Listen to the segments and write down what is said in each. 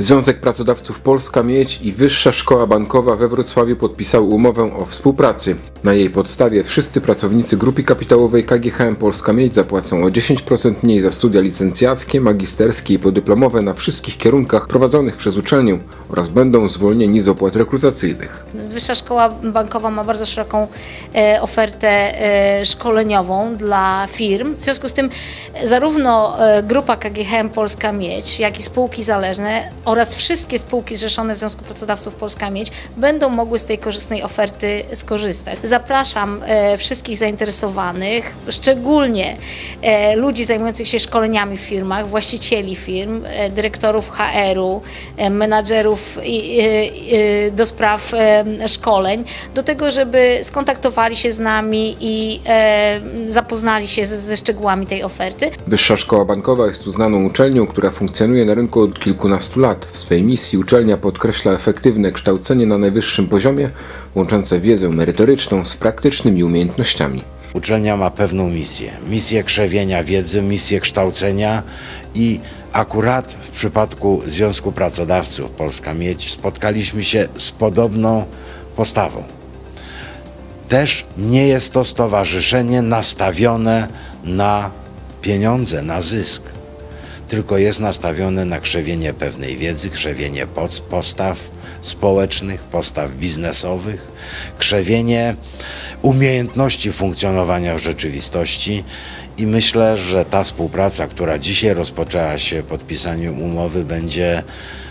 Związek Pracodawców Polska Miedź i Wyższa Szkoła Bankowa we Wrocławiu podpisały umowę o współpracy. Na jej podstawie wszyscy pracownicy grupy kapitałowej KGHM Polska Miedź zapłacą o 10% mniej za studia licencjackie, magisterskie i podyplomowe na wszystkich kierunkach prowadzonych przez uczelnię oraz będą zwolnieni z opłat rekrutacyjnych. Wyższa Szkoła Bankowa ma bardzo szeroką e, ofertę e, szkoleniową dla firm. W związku z tym zarówno e, grupa KGHM Polska Miedź, jak i spółki zależne oraz wszystkie spółki zrzeszone w Związku Pracodawców Polska Miedź będą mogły z tej korzystnej oferty skorzystać. Zapraszam e, wszystkich zainteresowanych, szczególnie e, ludzi zajmujących się szkoleniami w firmach, właścicieli firm, e, dyrektorów HR-u, menadżerów do spraw szkoleń, do tego, żeby skontaktowali się z nami i zapoznali się ze, ze szczegółami tej oferty. Wyższa Szkoła Bankowa jest uznaną uczelnią, która funkcjonuje na rynku od kilkunastu lat. W swej misji uczelnia podkreśla efektywne kształcenie na najwyższym poziomie, łączące wiedzę merytoryczną z praktycznymi umiejętnościami. Uczelnia ma pewną misję. Misję krzewienia wiedzy, misję kształcenia i akurat w przypadku Związku Pracodawców Polska Miedź spotkaliśmy się z podobną postawą. Też nie jest to stowarzyszenie nastawione na pieniądze, na zysk, tylko jest nastawione na krzewienie pewnej wiedzy, krzewienie postaw społecznych, postaw biznesowych, krzewienie umiejętności funkcjonowania w rzeczywistości. I myślę, że ta współpraca, która dzisiaj rozpoczęła się podpisaniem umowy, będzie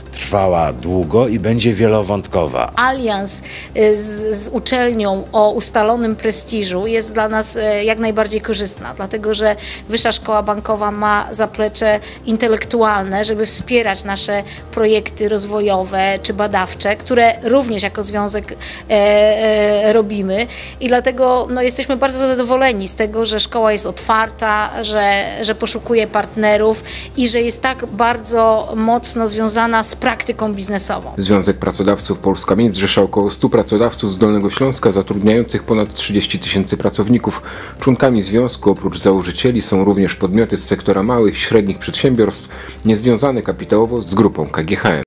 trwała długo i będzie wielowątkowa. Alians y, z, z uczelnią o ustalonym prestiżu jest dla nas y, jak najbardziej korzystna, dlatego że Wyższa Szkoła Bankowa ma zaplecze intelektualne, żeby wspierać nasze projekty rozwojowe czy badawcze, które również jako związek e, e, robimy i dlatego no, jesteśmy bardzo zadowoleni z tego, że szkoła jest otwarta, że, że poszukuje partnerów i że jest tak bardzo mocno związana z praktyką biznesową. Związek Pracodawców Polska Miedź zrzesza około 100 pracodawców z Dolnego Śląska zatrudniających ponad 30 tysięcy pracowników. Członkami związku oprócz założycieli są również podmioty z sektora małych i średnich przedsiębiorstw niezwiązane kapitałowo z grupą KGHM.